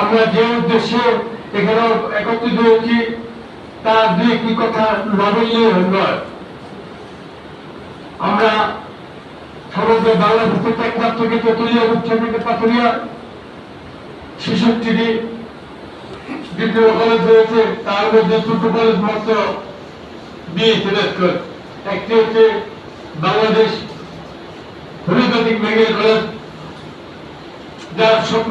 আমরা যে উদ্দেশ্যে এখানে একত্রিত হয়েছি তার দুই একটি কথা না বললেই নয়। আমরা সমগ্র বাংলাদেশের টেকনাফ থেকে তেতুলিয়া উচ্চ থেকে পাথরিয়া, ছেষট্টিটি বিভিন্ন কলেজ রয়েছে, তার মধ্যে দুটো কলেজ মাত্র বিয়ে একটি হচ্ছে বাংলাদেশ হোমিওপ্যাথিক মেডিকেল কলেজ, যার স্বপ্ন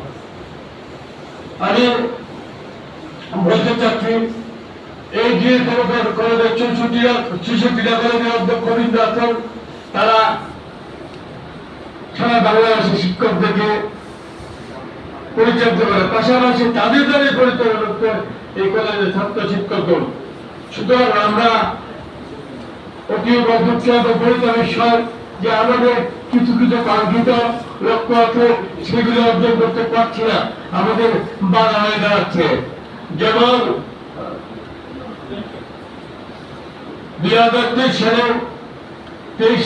কলেজের ছেষট্টিটা কলেজের অধ্যক্ষ আছেন, তারা সারা বাংলাদেশের শিক্ষকদেরকে পরিচালিত করে পাশাপাশি তাদের দ্বারাই পরিচালনা এই কলেজের ছাত্র শিক্ষকগণ সুতরাং আমরা অতি পরিচালন যে আমাদের কিছু কিছু কাঙ্ক্ষিত লক্ষ্য আছে, সেগুলো অর্জন করতে পারছি না। আমাদের বাধা হয়ে দাঁড়াচ্ছে। যেমন, দুই হাজার তেইশ সালে তেইশ